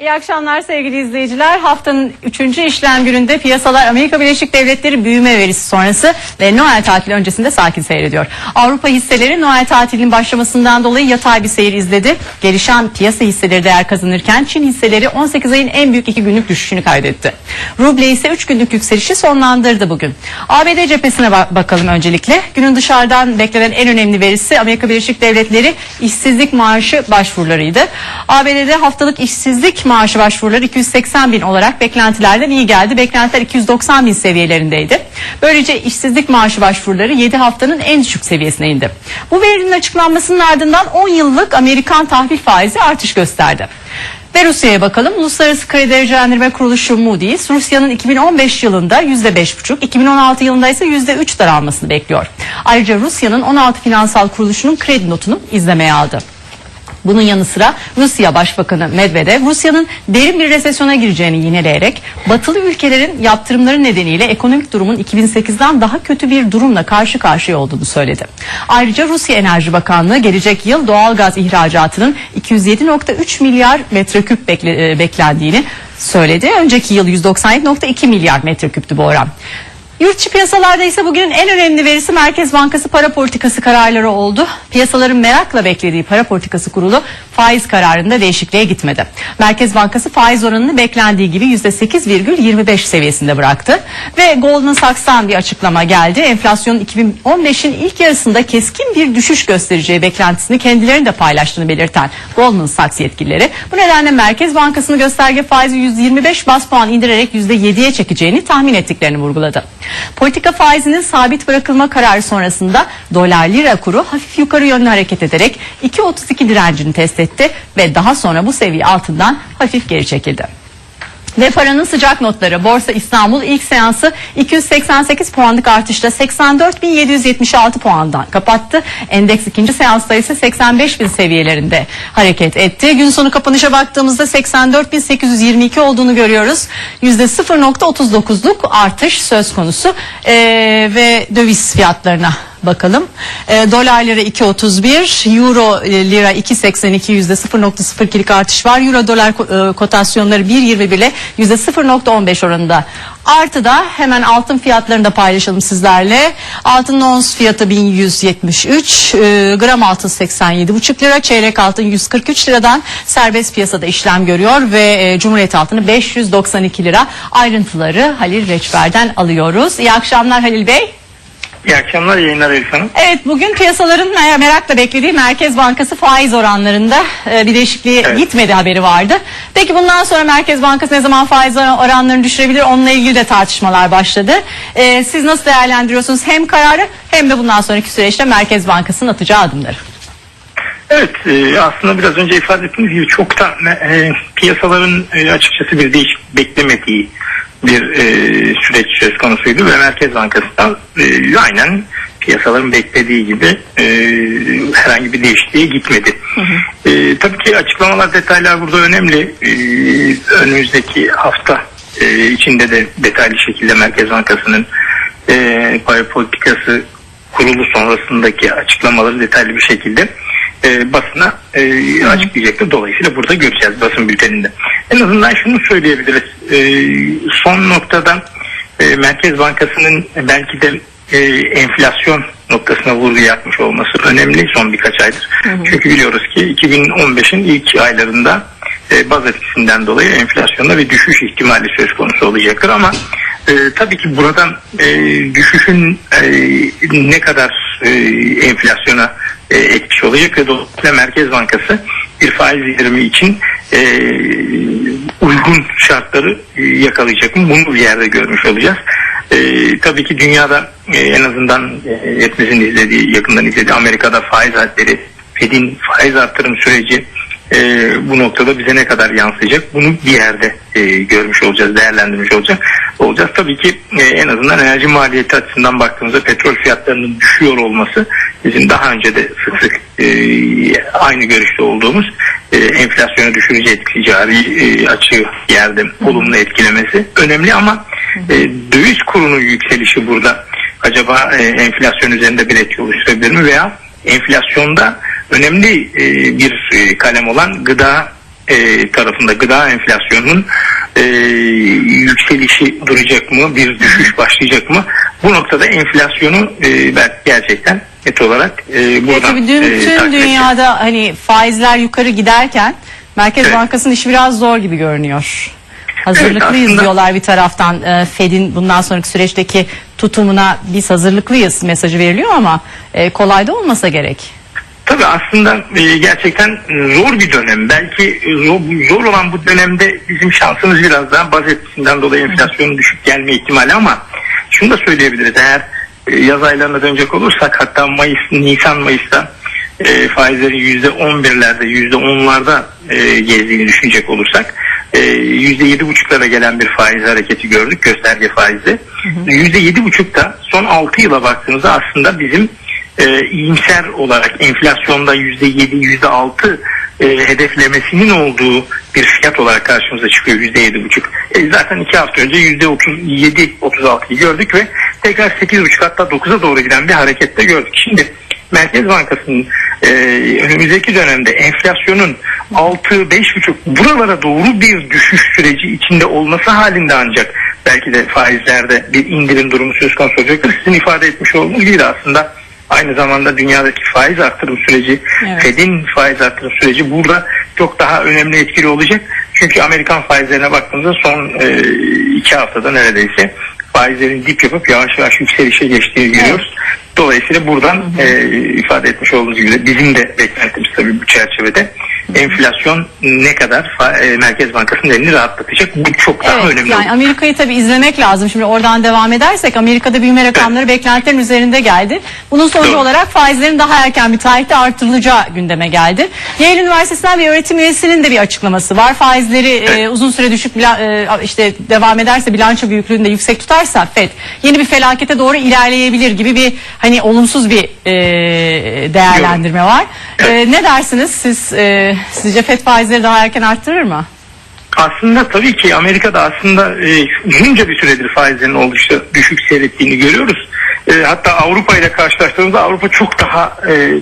İyi akşamlar sevgili izleyiciler. Haftanın 3. işlem gününde piyasalar Amerika Birleşik Devletleri büyüme verisi sonrası ve Noel tatili öncesinde sakin seyrediyor. Avrupa hisseleri Noel tatilinin başlamasından dolayı yatay bir seyir izledi. Gelişen piyasa hisseleri değer kazanırken Çin hisseleri 18 ayın en büyük 2 günlük düşüşünü kaydetti. Ruble ise 3 günlük yükselişi sonlandırdı bugün. ABD cephesine ba- bakalım öncelikle. Günün dışarıdan beklenen en önemli verisi Amerika Birleşik Devletleri işsizlik maaşı başvurularıydı. ABD'de haftalık işsizlik maaşı başvuruları 280 bin olarak beklentilerden iyi geldi. Beklentiler 290 bin seviyelerindeydi. Böylece işsizlik maaşı başvuruları 7 haftanın en düşük seviyesine indi. Bu verinin açıklanmasının ardından 10 yıllık Amerikan tahvil faizi artış gösterdi. Ve Rusya'ya bakalım. Uluslararası Kredi Derecelendirme Kuruluşu Moody's, Rusya'nın 2015 yılında %5,5, 2016 yılında ise %3 daralmasını bekliyor. Ayrıca Rusya'nın 16 finansal kuruluşunun kredi notunu izlemeye aldı. Bunun yanı sıra Rusya Başbakanı Medvedev Rusya'nın derin bir resesyona gireceğini yineleyerek batılı ülkelerin yaptırımları nedeniyle ekonomik durumun 2008'den daha kötü bir durumla karşı karşıya olduğunu söyledi. Ayrıca Rusya Enerji Bakanlığı gelecek yıl doğal gaz ihracatının 207.3 milyar metreküp e, beklendiğini söyledi. Önceki yıl 197.2 milyar metreküptü bu oran. Yurt dışı piyasalarda ise bugünün en önemli verisi Merkez Bankası para politikası kararları oldu. Piyasaların merakla beklediği para politikası kurulu faiz kararında değişikliğe gitmedi. Merkez Bankası faiz oranını beklendiği gibi %8,25 seviyesinde bıraktı. Ve Goldman Sachs'tan bir açıklama geldi. Enflasyonun 2015'in ilk yarısında keskin bir düşüş göstereceği beklentisini kendilerinin de paylaştığını belirten Goldman Sachs yetkilileri bu nedenle Merkez Bankası'nın gösterge faizi 125 bas puan indirerek %7'ye çekeceğini tahmin ettiklerini vurguladı. Politika faizinin sabit bırakılma kararı sonrasında dolar lira kuru hafif yukarı yönlü hareket ederek 2.32 direncini test etti ve daha sonra bu seviye altından hafif geri çekildi. Ve paranın sıcak notları Borsa İstanbul ilk seansı 288 puanlık artışla 84.776 puandan kapattı. Endeks ikinci seansta ise 85.000 seviyelerinde hareket etti. Gün sonu kapanışa baktığımızda 84.822 olduğunu görüyoruz. %0.39'luk artış söz konusu Ee, ve döviz fiyatlarına bakalım. E, dolar lira 2.31, euro e, lira 2.82 yüzde 0.02'lik artış var. Euro dolar e, kotasyonları 1.21 ile yüzde 0.15 oranında. Artıda hemen altın fiyatlarını da paylaşalım sizlerle. Altın ons fiyatı 1173, e, gram altın 87,5 lira, çeyrek altın 143 liradan serbest piyasada işlem görüyor ve e, Cumhuriyet altını 592 lira. Ayrıntıları Halil Reçber'den alıyoruz. İyi akşamlar Halil Bey. İyi akşamlar yayınlar Elif Hanım. Evet bugün piyasaların mer- merakla beklediği Merkez Bankası faiz oranlarında e, bir değişikliğe Evet. gitmedi haberi vardı. Peki bundan sonra Merkez Bankası ne zaman faiz or- oranlarını düşürebilir onunla ilgili de tartışmalar başladı. E, siz nasıl değerlendiriyorsunuz hem kararı hem de bundan sonraki süreçte Merkez Bankası'nın atacağı adımları? Evet e, aslında biraz önce ifade ettiğiniz gibi çok da e, piyasaların e, açıkçası bir değişik beklemediği bir e, süreç söz konusuydu ve Merkez Bankası da e, aynen piyasaların beklediği gibi e, herhangi bir değişikliğe gitmedi. E, tabii ki açıklamalar detaylar burada önemli. E, önümüzdeki hafta e, içinde de detaylı şekilde Merkez Bankası'nın e, para politikası kurulu sonrasındaki açıklamaları detaylı bir şekilde e, basına e, açıklayacaktır. Dolayısıyla burada göreceğiz basın bülteninde. En azından şunu söyleyebiliriz. E, son noktada e, Merkez Bankası'nın belki de e, enflasyon noktasına vurgu yapmış olması önemli son birkaç aydır. Çünkü biliyoruz ki 2015'in ilk aylarında e, baz etkisinden dolayı enflasyonda bir düşüş ihtimali söz konusu olacaktır ama e, tabii ki burada e, düşüşün e, ne kadar e, enflasyona e, etkisi olacak ve dolayısıyla Merkez Bankası bir faiz indirimi için e, uygun şartları e, yakalayacak mı? Bunu bir yerde görmüş olacağız. E, tabii ki dünyada e, en azından e, hepimizin izlediği, yakından izlediği Amerika'da faiz hadleri, Fed'in faiz artırım süreci e, bu noktada bize ne kadar yansıyacak bunu bir yerde e, görmüş olacağız, değerlendirmiş olacağız. olacağız. Tabii ki e, en azından enerji maliyeti açısından baktığımızda petrol fiyatlarının düşüyor olması bizim daha önce de sık sık e, aynı görüşte olduğumuz e, enflasyonu düşürücü cari e, açığı yerde olumlu etkilemesi önemli ama e, döviz kurunun yükselişi burada acaba e, enflasyon üzerinde bir etki oluşturabilir mi veya enflasyonda önemli e, bir e, kalem olan gıda e, tarafında gıda enflasyonunun e, yükselişi duracak mı, bir düşüş başlayacak mı? Bu noktada enflasyonu e, belki gerçekten net olarak e, Evet, buradan tabii dün e, tüm dünyada hani faizler yukarı giderken Merkez Evet. Bankası'nın işi biraz zor gibi görünüyor. Hazırlıklıyız aslında- diyorlar bir taraftan e, Fed'in bundan sonraki süreçteki tutumuna biz hazırlıklıyız mesajı veriliyor ama e, kolay da olmasa gerek. Tabii aslında e, gerçekten zor bir dönem. Belki e, zor, zor olan bu dönemde bizim şansımız biraz daha baz etkisinden dolayı enflasyonun düşük gelme ihtimali ama şunu da söyleyebiliriz. Eğer e, yaz aylarına dönecek olursak hatta Mayıs, Nisan Mayıs'ta e, faizlerin yüzde on birlerde, yüzde onlarda e, gezdiğini düşünecek olursak e, yüzde yedi buçuklara gelen bir faiz hareketi gördük gösterge faizi. Yüzde yedi buçukta son altı yıla baktığımızda aslında bizim e, iyimser olarak enflasyonda yüzde yedi, yüzde altı e, hedeflemesinin olduğu bir fiyat olarak karşımıza çıkıyor yüzde yedi buçuk. E, zaten iki hafta önce yüzde otuz yedi, otuz altıyı gördük ve tekrar sekiz buçuk hatta dokuza doğru giden bir harekette gördük. Şimdi Merkez Bankası'nın e, önümüzdeki dönemde enflasyonun 6 buçuk buralara doğru bir düşüş süreci içinde olması halinde ancak belki de faizlerde bir indirim durumu söz konusu olacaktır. Sizin ifade etmiş olduğunuz gibi aslında aynı zamanda dünyadaki faiz artırım süreci, Evet. Fed'in faiz artırım süreci burada çok daha önemli etkili olacak. Çünkü Amerikan faizlerine baktığımızda son e, iki haftada neredeyse faizlerin dip yapıp yavaş yavaş yükselişe geçtiğini görüyoruz. Dolayısıyla buradan e, ifade etmiş olduğunuz gibi bizim de beklentimiz tabii bu çerçevede enflasyon ne kadar e, Merkez Bankası'nın elini rahatlatacak bu çok daha Evet, önemli. yani olur. Amerika'yı tabii izlemek lazım. Şimdi oradan devam edersek Amerika'da büyüme rakamları beklentilerin üzerinde geldi. Bunun sonucu Doğru. olarak faizlerin daha erken bir tarihte artırılacağı gündeme geldi. Yale Üniversitesi'nden bir öğretim üyesinin de bir açıklaması var. Faizleri e, Evet. uzun süre düşük e, işte devam ederse bilanço büyüklüğünde yüksek tutarsa FED yeni bir felakete doğru ilerleyebilir gibi bir hani olumsuz bir e, değerlendirme var. E, ne dersiniz siz? E, sizce FED faizleri daha erken arttırır mı? Aslında tabii ki Amerika'da aslında e, uzunca bir süredir faizlerin oldukça düşük seyrettiğini görüyoruz. E, hatta Avrupa ile karşılaştığımızda Avrupa çok daha e,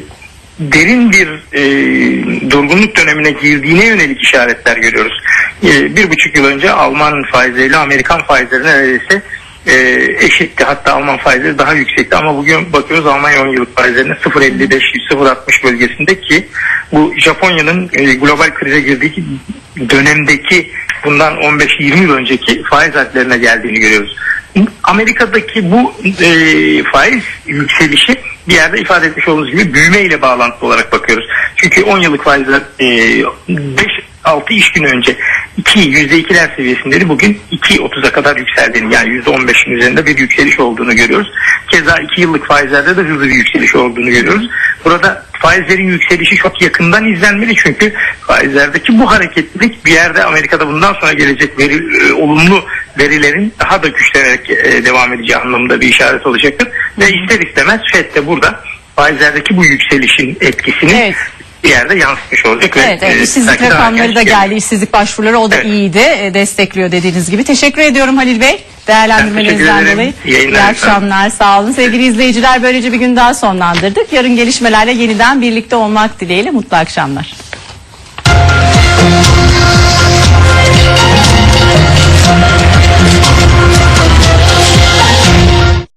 derin bir e, durgunluk dönemine girdiğine yönelik işaretler görüyoruz. E, bir buçuk yıl önce Alman faizleriyle Amerikan faizleri neredeyse e, eşitti. Hatta Alman faizleri daha yüksekti ama bugün bakıyoruz Almanya 10 yıllık faizlerine 0.55-0.60 bölgesinde ki bu Japonya'nın e, global krize girdiği dönemdeki bundan 15-20 yıl önceki faiz hadlerine geldiğini görüyoruz. Amerika'daki bu e, faiz yükselişi bir yerde ifade etmiş olduğunuz gibi büyüme ile bağlantılı olarak bakıyoruz. Çünkü 10 yıllık faizler e, 5-6 iş günü önce 2 %2'ler seviyesindeydi. Bugün 2.30'a kadar yükseldiğini yani %15'in üzerinde bir yükseliş olduğunu görüyoruz. Keza 2 yıllık faizlerde de hızlı bir yükseliş olduğunu görüyoruz. Burada faizlerin yükselişi çok yakından izlenmeli çünkü faizlerdeki bu hareketlilik bir yerde Amerika'da bundan sonra gelecek veri, e, olumlu verilerin daha da güçlenerek e, devam edeceği anlamında bir işaret olacaktır. Ve ister istemez FED de burada faizlerdeki bu yükselişin etkisini Evet. Bir yerde yansıtmış olacak. ve, Evet, evet e, işsizlik rakamları da çıkacak. geldi. İşsizlik başvuruları o da Evet. iyiydi. e, Destekliyor dediğiniz gibi. Teşekkür ediyorum Halil Bey. Teşekkür dolayı. İyi akşamlar. Sağ olun. Sevgili izleyiciler böylece bir gün daha sonlandırdık. Yarın gelişmelerle yeniden birlikte olmak dileğiyle mutlu akşamlar.